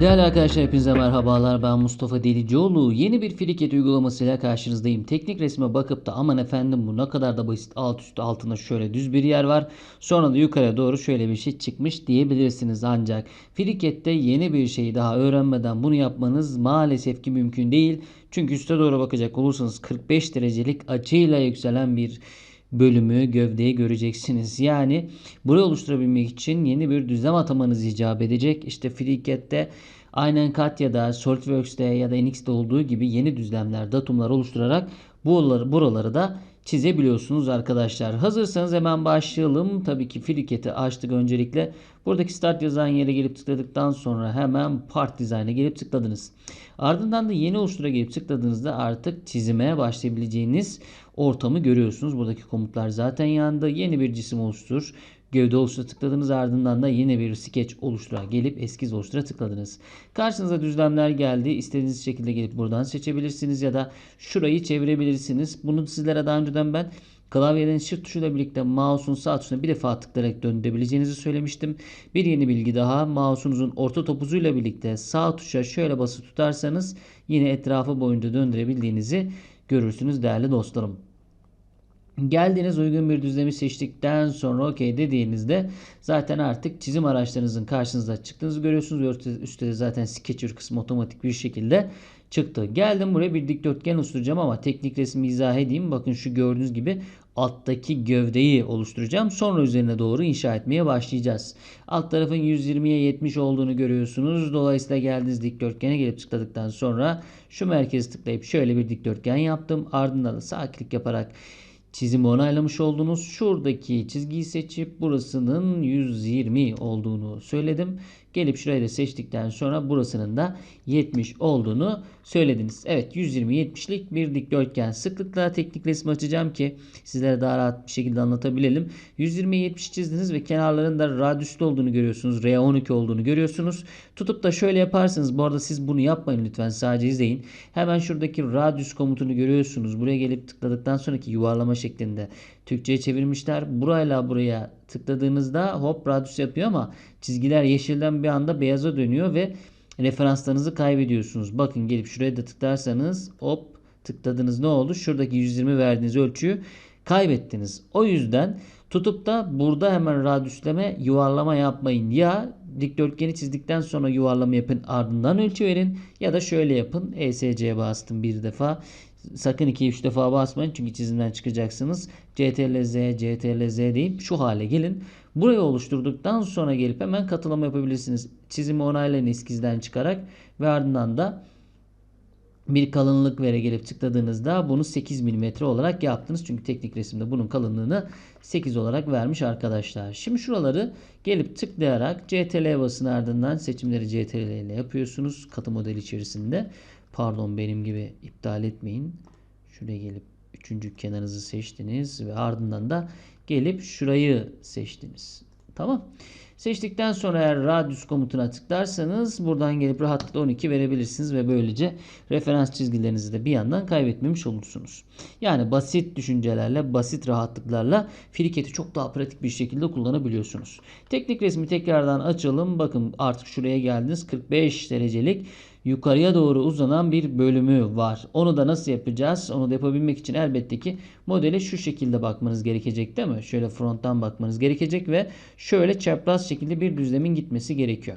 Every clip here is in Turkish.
Değerli arkadaşlar hepinize merhabalar ben Mustafa Delicioğlu. Yeni bir Flickr uygulamasıyla karşınızdayım. Teknik resme bakıp da aman efendim bu ne kadar da basit alt üstü altında şöyle düz bir yer var. Sonra da yukarıya doğru şöyle bir şey çıkmış diyebilirsiniz ancak Flickr'de yeni bir şeyi daha öğrenmeden bunu yapmanız maalesef ki mümkün değil. Çünkü üste doğru bakacak olursanız 45 derecelik açıyla yükselen bir bölümü, gövdeyi göreceksiniz. Yani burayı oluşturabilmek için yeni bir düzlem atamanız icap edecek. İşte FreeCAD'de aynen Katya'da, SolidWorks'te ya da NX'de olduğu gibi yeni düzlemler, datumlar oluşturarak buraları, buraları da çizebiliyorsunuz arkadaşlar. Hazırsanız hemen başlayalım. Tabii ki FreeCAD'i açtık öncelikle. Buradaki Start yazan yere gelip tıkladıktan sonra hemen Part Design'a gelip tıkladınız. Ardından da yeni oluştura gelip tıkladığınızda artık çizime başlayabileceğiniz ortamı görüyorsunuz. Buradaki komutlar zaten yanında. Yeni bir cisim oluştur. Gövde oluştura tıkladınız ardından da yine bir sketch oluştura gelip eskiz oluştura tıkladınız. Karşınıza düzlemler geldi. İstediğiniz şekilde gelip buradan seçebilirsiniz ya da şurayı çevirebilirsiniz. Bunu sizlere daha önceden ben Klavyeden shift tuşuyla birlikte mouse'un sağ tuşuna bir defa tıklayarak döndürebileceğinizi söylemiştim. Bir yeni bilgi daha mouse'unuzun orta topuzuyla birlikte sağ tuşa şöyle basıp tutarsanız yine etrafı boyunca döndürebildiğinizi görürsünüz değerli dostlarım. Geldiğiniz uygun bir düzlemi seçtikten sonra OK dediğinizde zaten artık çizim araçlarınızın karşınıza çıktığınızı görüyorsunuz. Üstte de zaten Sketcher kısmı otomatik bir şekilde çıktı. Geldim buraya bir dikdörtgen oluşturacağım ama teknik resmi izah edeyim. Bakın şu gördüğünüz gibi alttaki gövdeyi oluşturacağım. Sonra üzerine doğru inşa etmeye başlayacağız. Alt tarafın 120'ye 70 olduğunu görüyorsunuz. Dolayısıyla geldiğiniz dikdörtgene gelip tıkladıktan sonra şu merkezi tıklayıp şöyle bir dikdörtgen yaptım. Ardından da sağ klik yaparak çizimi onaylamış oldunuz. Şuradaki çizgiyi seçip burasının 120 olduğunu söyledim. Gelip şurayı da seçtikten sonra burasının da 70 olduğunu söylediniz. Evet 120-70'lik bir dikdörtgen. Sıklıkla teknik resmi açacağım ki sizlere daha rahat bir şekilde anlatabilelim. 120-70 çizdiniz ve kenarlarında radyüslü olduğunu görüyorsunuz. R12 olduğunu görüyorsunuz. Tutup da şöyle yaparsınız. Bu arada siz bunu yapmayın lütfen sadece izleyin. Hemen şuradaki radyüs komutunu görüyorsunuz. Buraya gelip tıkladıktan sonraki yuvarlama şeklinde Türkçe'ye çevirmişler. Burayla buraya tıkladığınızda hop radyüs yapıyor ama çizgiler yeşilden bir anda beyaza dönüyor ve referanslarınızı kaybediyorsunuz. Bakın gelip şuraya da tıklarsanız hop tıkladınız ne oldu? Şuradaki 120 verdiğiniz ölçüyü kaybettiniz. O yüzden tutup da burada hemen radyüsleme yuvarlama yapmayın. Ya dikdörtgeni çizdikten sonra yuvarlama yapın ardından ölçü verin ya da şöyle yapın. ESC'ye bastım bir defa. Sakın 2-3 defa basmayın çünkü çizimden çıkacaksınız. CTRL Z, CTRL Z deyip şu hale gelin. Burayı oluşturduktan sonra gelip hemen katılım yapabilirsiniz. Çizimi onaylayın eskizden çıkarak ve ardından da bir kalınlık vere gelip tıkladığınızda bunu 8 mm olarak yaptınız. Çünkü teknik resimde bunun kalınlığını 8 olarak vermiş arkadaşlar. Şimdi şuraları gelip tıklayarak CTRL basın ardından seçimleri CTRL ile yapıyorsunuz. Katı model içerisinde. Pardon benim gibi iptal etmeyin. Şuraya gelip üçüncü kenarınızı seçtiniz ve ardından da gelip şurayı seçtiniz. Tamam. Seçtikten sonra eğer radius komutuna tıklarsanız buradan gelip rahatlıkla 12 verebilirsiniz ve böylece referans çizgilerinizi de bir yandan kaybetmemiş olursunuz. Yani basit düşüncelerle, basit rahatlıklarla friketi çok daha pratik bir şekilde kullanabiliyorsunuz. Teknik resmi tekrardan açalım. Bakın artık şuraya geldiniz. 45 derecelik yukarıya doğru uzanan bir bölümü var. Onu da nasıl yapacağız? Onu da yapabilmek için elbette ki modele şu şekilde bakmanız gerekecek değil mi? Şöyle fronttan bakmanız gerekecek ve şöyle çapraz şekilde bir düzlemin gitmesi gerekiyor.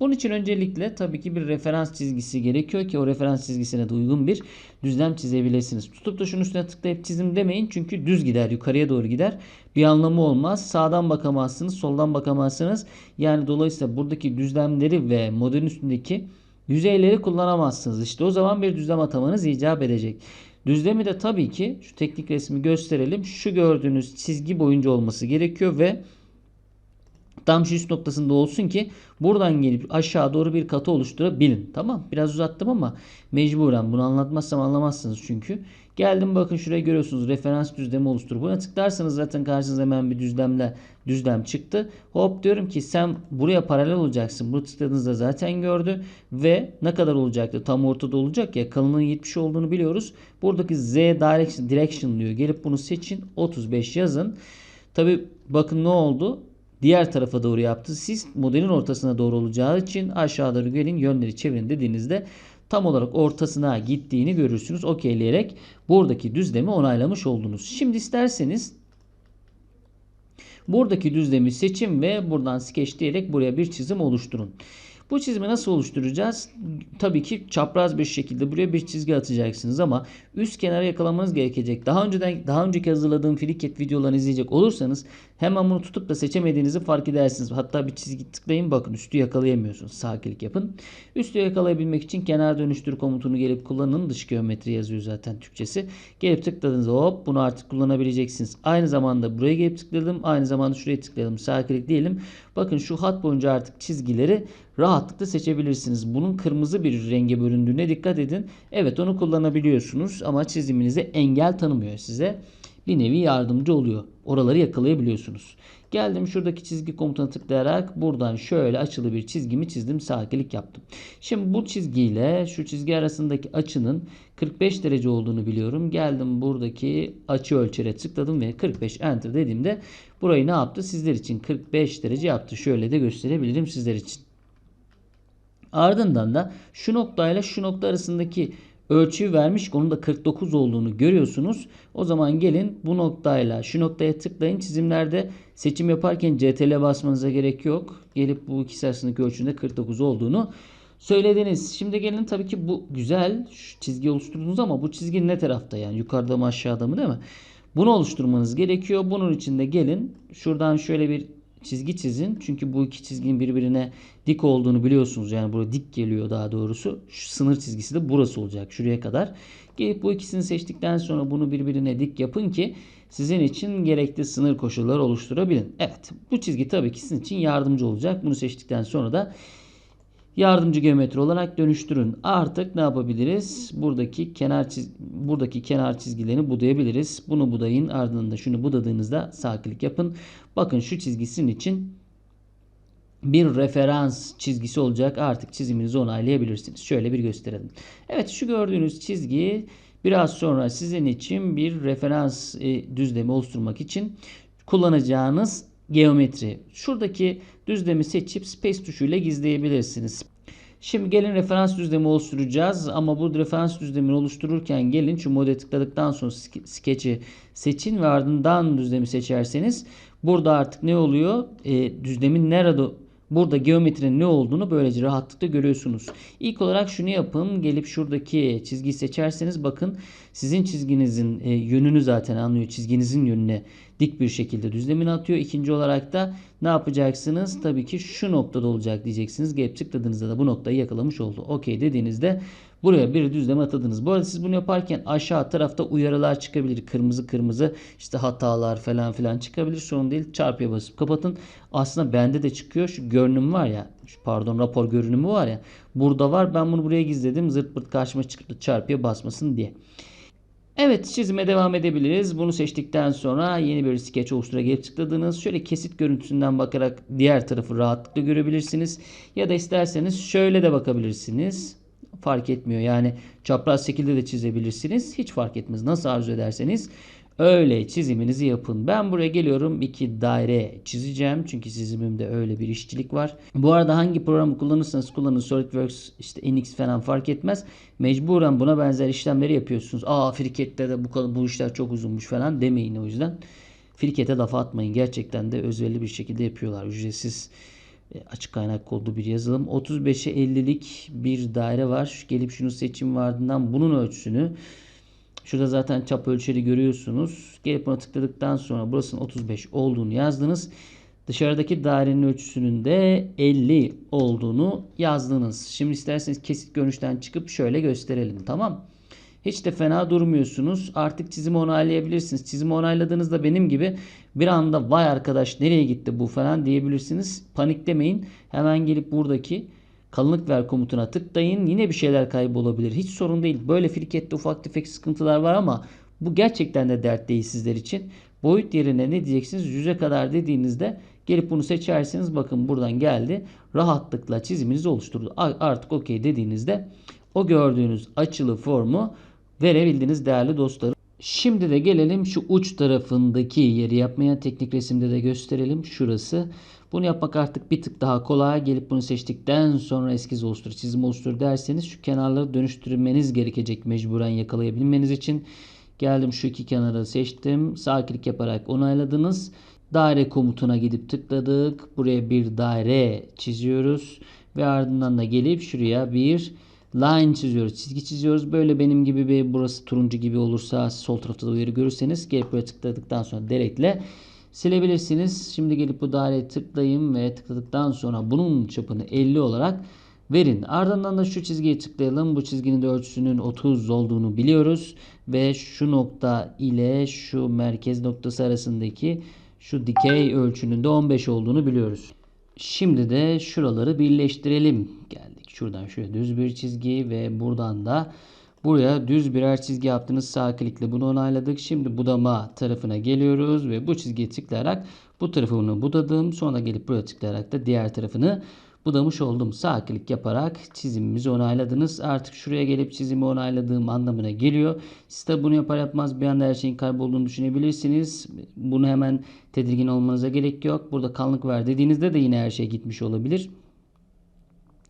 Bunun için öncelikle tabii ki bir referans çizgisi gerekiyor ki o referans çizgisine de uygun bir düzlem çizebilirsiniz. Tutup da şunun üstüne tıklayıp çizim demeyin çünkü düz gider, yukarıya doğru gider. Bir anlamı olmaz. Sağdan bakamazsınız, soldan bakamazsınız. Yani dolayısıyla buradaki düzlemleri ve modelin üstündeki yüzeyleri kullanamazsınız. İşte o zaman bir düzlem atamanız icap edecek. Düzlemi de tabii ki şu teknik resmi gösterelim. Şu gördüğünüz çizgi boyunca olması gerekiyor ve tam şu üst noktasında olsun ki buradan gelip aşağı doğru bir katı oluşturabilin. Tamam biraz uzattım ama mecburen bunu anlatmazsam anlamazsınız çünkü. Geldim bakın şuraya görüyorsunuz referans düzlemi oluştur. Buna tıklarsanız zaten karşınıza hemen bir düzlemle düzlem çıktı. Hop diyorum ki sen buraya paralel olacaksın. Bu tıkladığınızda zaten gördü ve ne kadar olacaktı? Tam ortada olacak ya kalınlığın 70 olduğunu biliyoruz. Buradaki Z direction, direction diyor. Gelip bunu seçin 35 yazın. Tabi bakın ne oldu? Diğer tarafa doğru yaptı. Siz modelin ortasına doğru olacağı için aşağı doğru yönleri çevirin dediğinizde tam olarak ortasına gittiğini görürsünüz. Okeyleyerek buradaki düzlemi onaylamış oldunuz. Şimdi isterseniz buradaki düzlemi seçin ve buradan sketch buraya bir çizim oluşturun. Bu çizimi nasıl oluşturacağız? Tabii ki çapraz bir şekilde buraya bir çizgi atacaksınız ama üst kenara yakalamanız gerekecek. Daha önceden daha önceki hazırladığım Flickr videolarını izleyecek olursanız hemen bunu tutup da seçemediğinizi fark edersiniz. Hatta bir çizgi tıklayın bakın üstü yakalayamıyorsunuz. Sağ klik yapın. Üstü yakalayabilmek için kenar dönüştür komutunu gelip kullanın. Dış geometri yazıyor zaten Türkçesi. Gelip tıkladığınızda hop bunu artık kullanabileceksiniz. Aynı zamanda buraya gelip tıkladım. Aynı zamanda şuraya tıkladım. Sağ klik diyelim. Bakın şu hat boyunca artık çizgileri rahatlıkla seçebilirsiniz. Bunun kırmızı bir renge bölündüğüne dikkat edin. Evet onu kullanabiliyorsunuz ama çiziminize engel tanımıyor size. Bir nevi yardımcı oluyor. Oraları yakalayabiliyorsunuz. Geldim şuradaki çizgi komutuna tıklayarak buradan şöyle açılı bir çizgimi çizdim. Sağ klik yaptım. Şimdi bu çizgiyle şu çizgi arasındaki açının 45 derece olduğunu biliyorum. Geldim buradaki açı ölçere tıkladım ve 45 enter dediğimde burayı ne yaptı? Sizler için 45 derece yaptı. Şöyle de gösterebilirim sizler için. Ardından da şu noktayla şu nokta arasındaki ölçüyü vermiş. Onun da 49 olduğunu görüyorsunuz. O zaman gelin bu noktayla şu noktaya tıklayın. Çizimlerde seçim yaparken CTRL basmanıza gerek yok. Gelip bu ikisi arasındaki ölçünde 49 olduğunu söylediniz. Şimdi gelin tabii ki bu güzel şu çizgi oluşturdunuz ama bu çizgi ne tarafta yani yukarıda mı aşağıda mı değil mi? Bunu oluşturmanız gerekiyor. Bunun için de gelin şuradan şöyle bir çizgi çizin. Çünkü bu iki çizginin birbirine dik olduğunu biliyorsunuz. Yani burada dik geliyor daha doğrusu. Şu sınır çizgisi de burası olacak. Şuraya kadar. Gelip bu ikisini seçtikten sonra bunu birbirine dik yapın ki sizin için gerekli sınır koşulları oluşturabilin. Evet bu çizgi tabii ki sizin için yardımcı olacak. Bunu seçtikten sonra da yardımcı geometri olarak dönüştürün. Artık ne yapabiliriz? Buradaki kenar çiz buradaki kenar çizgilerini budayabiliriz. Bunu budayın. Ardından da şunu budadığınızda sağ yapın. Bakın şu çizgisinin için bir referans çizgisi olacak. Artık çiziminizi onaylayabilirsiniz. Şöyle bir gösterelim. Evet şu gördüğünüz çizgi biraz sonra sizin için bir referans e, düzlemi oluşturmak için kullanacağınız geometri. Şuradaki düzlemi seçip space tuşuyla gizleyebilirsiniz. Şimdi gelin referans düzlemi oluşturacağız ama bu referans düzlemini oluştururken gelin şu model tıkladıktan sonra sketch'i seçin ve ardından düzlemi seçerseniz burada artık ne oluyor? E, düzlemin nerede Burada geometrinin ne olduğunu böylece rahatlıkla görüyorsunuz. İlk olarak şunu yapın. Gelip şuradaki çizgiyi seçerseniz bakın sizin çizginizin e, yönünü zaten anlıyor. Çizginizin yönüne dik bir şekilde düzlemini atıyor. İkinci olarak da ne yapacaksınız? Tabii ki şu noktada olacak diyeceksiniz. Gelip tıkladığınızda da bu noktayı yakalamış oldu. Okey dediğinizde buraya bir düzleme atadınız. Bu arada siz bunu yaparken aşağı tarafta uyarılar çıkabilir. Kırmızı kırmızı işte hatalar falan filan çıkabilir. Sorun değil. Çarpıya basıp kapatın. Aslında bende de çıkıyor. Şu görünüm var ya. Şu, pardon rapor görünümü var ya. Burada var. Ben bunu buraya gizledim. Zırt pırt karşıma çıktı çarpıya basmasın diye. Evet çizime devam edebiliriz. Bunu seçtikten sonra yeni bir sketch oluştura gelip tıkladığınız şöyle kesit görüntüsünden bakarak diğer tarafı rahatlıkla görebilirsiniz. Ya da isterseniz şöyle de bakabilirsiniz. Fark etmiyor yani çapraz şekilde de çizebilirsiniz. Hiç fark etmez nasıl arzu ederseniz. Öyle çiziminizi yapın. Ben buraya geliyorum. iki daire çizeceğim. Çünkü çizimimde öyle bir işçilik var. Bu arada hangi programı kullanırsanız kullanın. SolidWorks, işte NX falan fark etmez. Mecburen buna benzer işlemleri yapıyorsunuz. Aa Friket'te de bu, bu işler çok uzunmuş falan demeyin o yüzden. Friket'e lafa atmayın. Gerçekten de özverili bir şekilde yapıyorlar. Ücretsiz açık kaynak kodlu bir yazılım. 35'e 50'lik bir daire var. Gelip şunu seçim ardından bunun ölçüsünü Şurada zaten çap ölçeri görüyorsunuz. Gelip buna tıkladıktan sonra burasının 35 olduğunu yazdınız. Dışarıdaki dairenin ölçüsünün de 50 olduğunu yazdınız. Şimdi isterseniz kesit görünüşten çıkıp şöyle gösterelim. Tamam. Hiç de fena durmuyorsunuz. Artık çizimi onaylayabilirsiniz. Çizimi onayladığınızda benim gibi bir anda vay arkadaş nereye gitti bu falan diyebilirsiniz. Paniklemeyin. Hemen gelip buradaki kalınlık ver komutuna tıklayın. Yine bir şeyler kaybolabilir. Hiç sorun değil. Böyle frikette ufak tefek sıkıntılar var ama bu gerçekten de dert değil sizler için. Boyut yerine ne diyeceksiniz? Yüze kadar dediğinizde gelip bunu seçerseniz bakın buradan geldi. Rahatlıkla çiziminizi oluşturdu. Artık okey dediğinizde o gördüğünüz açılı formu verebildiniz değerli dostlarım. Şimdi de gelelim şu uç tarafındaki yeri yapmaya. Teknik resimde de gösterelim. Şurası. Bunu yapmak artık bir tık daha kolay. Gelip bunu seçtikten sonra eskiz oluştur, çizim oluştur derseniz şu kenarları dönüştürmeniz gerekecek mecburen yakalayabilmeniz için. Geldim şu iki kenarı seçtim. Sağ klik yaparak onayladınız. Daire komutuna gidip tıkladık. Buraya bir daire çiziyoruz. Ve ardından da gelip şuraya bir line çiziyoruz. Çizgi çiziyoruz. Böyle benim gibi bir burası turuncu gibi olursa sol tarafta da uyarı görürseniz gelip böyle tıkladıktan sonra delete'le silebilirsiniz. Şimdi gelip bu daireye tıklayın ve tıkladıktan sonra bunun çapını 50 olarak verin. Ardından da şu çizgiye tıklayalım. Bu çizginin de ölçüsünün 30 olduğunu biliyoruz. Ve şu nokta ile şu merkez noktası arasındaki şu dikey ölçünün de 15 olduğunu biliyoruz. Şimdi de şuraları birleştirelim. Geldik şuradan şöyle düz bir çizgi ve buradan da buraya düz birer çizgi yaptınız. Sağ klikle bunu onayladık. Şimdi budama tarafına geliyoruz ve bu çizgiye tıklayarak bu tarafını budadım. Sonra gelip buraya tıklayarak da diğer tarafını budamış oldum. Sağ klik yaparak çizimimizi onayladınız. Artık şuraya gelip çizimi onayladığım anlamına geliyor. Siz de bunu yapar yapmaz bir anda her şeyin kaybolduğunu düşünebilirsiniz. Bunu hemen tedirgin olmanıza gerek yok. Burada kanlık ver dediğinizde de yine her şey gitmiş olabilir.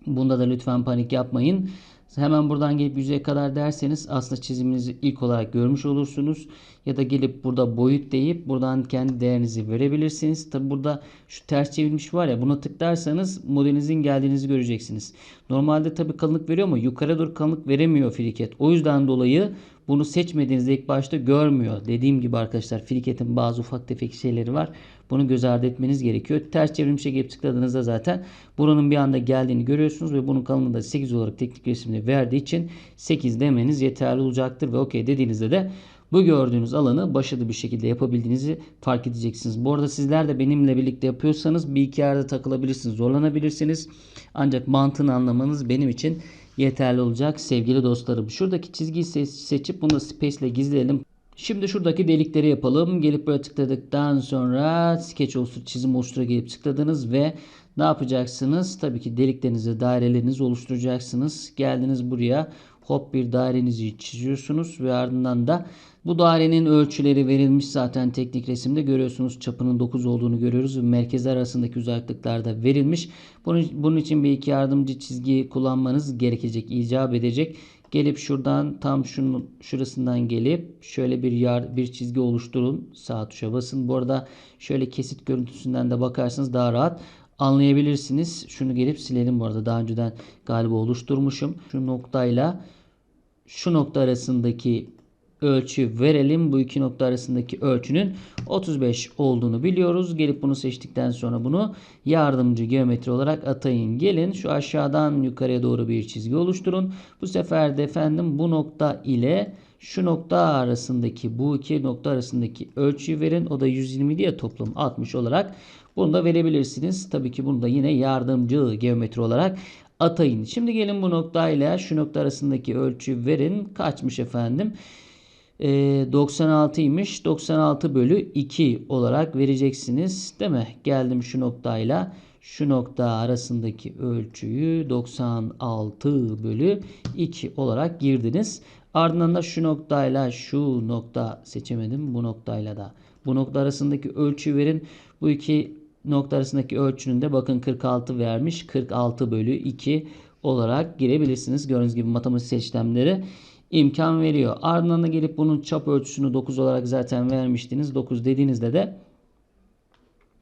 Bunda da lütfen panik yapmayın. Hemen buradan gelip yüzeye kadar derseniz aslında çiziminizi ilk olarak görmüş olursunuz. Ya da gelip burada boyut deyip buradan kendi değerinizi verebilirsiniz. Tabi burada şu ters çevirmiş var ya buna tıklarsanız modelinizin geldiğinizi göreceksiniz. Normalde tabi kalınlık veriyor ama yukarı doğru kalınlık veremiyor friket. O yüzden dolayı bunu seçmediğinizde ilk başta görmüyor. Dediğim gibi arkadaşlar friketin bazı ufak tefek şeyleri var. Bunu göz ardı etmeniz gerekiyor. Ters çevrilmişe gelip tıkladığınızda zaten buranın bir anda geldiğini görüyorsunuz ve bunun kalınlığı da 8 olarak teknik resimde verdiği için 8 demeniz yeterli olacaktır ve okey dediğinizde de bu gördüğünüz alanı başarılı bir şekilde yapabildiğinizi fark edeceksiniz. Bu arada sizler de benimle birlikte yapıyorsanız bir iki yerde takılabilirsiniz, zorlanabilirsiniz. Ancak mantığını anlamanız benim için yeterli olacak sevgili dostlarım. Şuradaki çizgiyi seçip bunu space ile gizleyelim. Şimdi şuradaki delikleri yapalım. Gelip böyle tıkladıktan sonra sketch oluştur, çizim oluştura gelip tıkladınız ve ne yapacaksınız? Tabii ki deliklerinizi, dairelerinizi oluşturacaksınız. Geldiniz buraya hop bir dairenizi çiziyorsunuz ve ardından da bu dairenin ölçüleri verilmiş zaten teknik resimde görüyorsunuz çapının 9 olduğunu görüyoruz merkezler arasındaki uzaklıklar da verilmiş. Bunun, bunun için bir iki yardımcı çizgi kullanmanız gerekecek, icap edecek. Gelip şuradan tam şunun şurasından gelip şöyle bir yar, bir çizgi oluşturun. Sağ tuşa basın. Bu arada şöyle kesit görüntüsünden de bakarsanız daha rahat anlayabilirsiniz. Şunu gelip silelim bu arada. Daha önceden galiba oluşturmuşum. Şu noktayla şu nokta arasındaki ölçü verelim. Bu iki nokta arasındaki ölçünün 35 olduğunu biliyoruz. Gelip bunu seçtikten sonra bunu yardımcı geometri olarak atayın. Gelin şu aşağıdan yukarıya doğru bir çizgi oluşturun. Bu sefer de efendim bu nokta ile şu nokta arasındaki bu iki nokta arasındaki ölçüyü verin. O da 120 diye toplam 60 olarak bunu da verebilirsiniz. Tabii ki bunu da yine yardımcı geometri olarak atayın. Şimdi gelin bu noktayla şu nokta arasındaki ölçü verin. Kaçmış efendim? 96'ymış. Ee, 96 bölü 2 olarak vereceksiniz. Değil mi? Geldim şu noktayla şu nokta arasındaki ölçüyü 96 bölü 2 olarak girdiniz. Ardından da şu noktayla şu nokta seçemedim. Bu noktayla da bu nokta arasındaki ölçü verin. Bu iki nokta arasındaki ölçünün de bakın 46 vermiş. 46 bölü 2 olarak girebilirsiniz. Gördüğünüz gibi matematik işlemleri imkan veriyor. Ardından da gelip bunun çap ölçüsünü 9 olarak zaten vermiştiniz. 9 dediğinizde de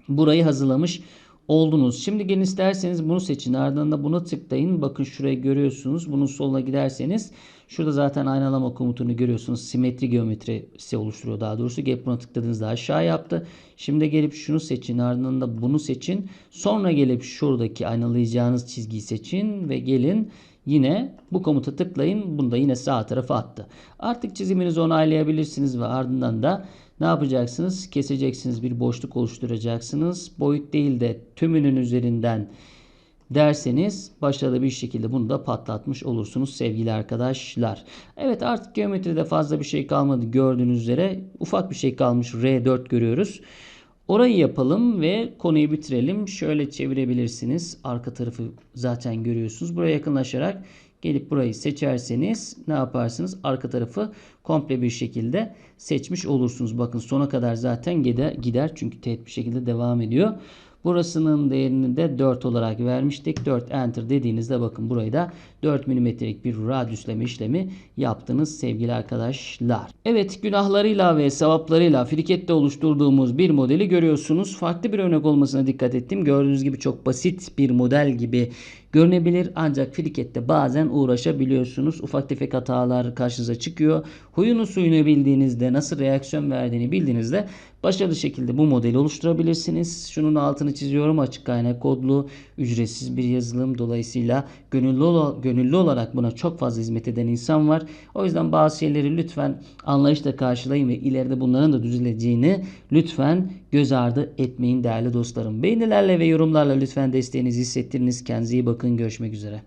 burayı hazırlamış oldunuz. Şimdi gelin isterseniz bunu seçin. Ardından da buna tıklayın. Bakın şuraya görüyorsunuz. Bunun soluna giderseniz şurada zaten aynalama komutunu görüyorsunuz. Simetri geometrisi oluşturuyor daha doğrusu. Gelip buna tıkladığınızda aşağı yaptı. Şimdi gelip şunu seçin. Ardından da bunu seçin. Sonra gelip şuradaki aynalayacağınız çizgiyi seçin ve gelin Yine bu komuta tıklayın. Bunu da yine sağ tarafa attı. Artık çiziminizi onaylayabilirsiniz ve ardından da ne yapacaksınız? Keseceksiniz. Bir boşluk oluşturacaksınız. Boyut değil de tümünün üzerinden derseniz başarılı bir şekilde bunu da patlatmış olursunuz sevgili arkadaşlar. Evet artık geometride fazla bir şey kalmadı gördüğünüz üzere. Ufak bir şey kalmış R4 görüyoruz. Orayı yapalım ve konuyu bitirelim. Şöyle çevirebilirsiniz. Arka tarafı zaten görüyorsunuz. Buraya yakınlaşarak Gelip burayı seçerseniz ne yaparsınız? Arka tarafı komple bir şekilde seçmiş olursunuz. Bakın sona kadar zaten gider, çünkü teğet bir şekilde devam ediyor. Burasının değerini de 4 olarak vermiştik. 4 enter dediğinizde bakın burayı da 4 milimetrelik bir radyüsleme işlemi yaptınız sevgili arkadaşlar. Evet günahlarıyla ve sevaplarıyla frikette oluşturduğumuz bir modeli görüyorsunuz. Farklı bir örnek olmasına dikkat ettim. Gördüğünüz gibi çok basit bir model gibi görünebilir. Ancak frikette bazen uğraşabiliyorsunuz. Ufak tefek hatalar karşınıza çıkıyor. Huyunu suyunu bildiğinizde nasıl reaksiyon verdiğini bildiğinizde başarılı şekilde bu modeli oluşturabilirsiniz. Şunun altını çiziyorum. Açık kaynak kodlu ücretsiz bir yazılım. Dolayısıyla gönüllü, ol- gönüllü olarak buna çok fazla hizmet eden insan var. O yüzden bazı şeyleri lütfen anlayışla karşılayın ve ileride bunların da düzeleceğini lütfen göz ardı etmeyin değerli dostlarım. Beğenilerle ve yorumlarla lütfen desteğinizi hissettiriniz. Kendinize iyi bakın. Görüşmek üzere.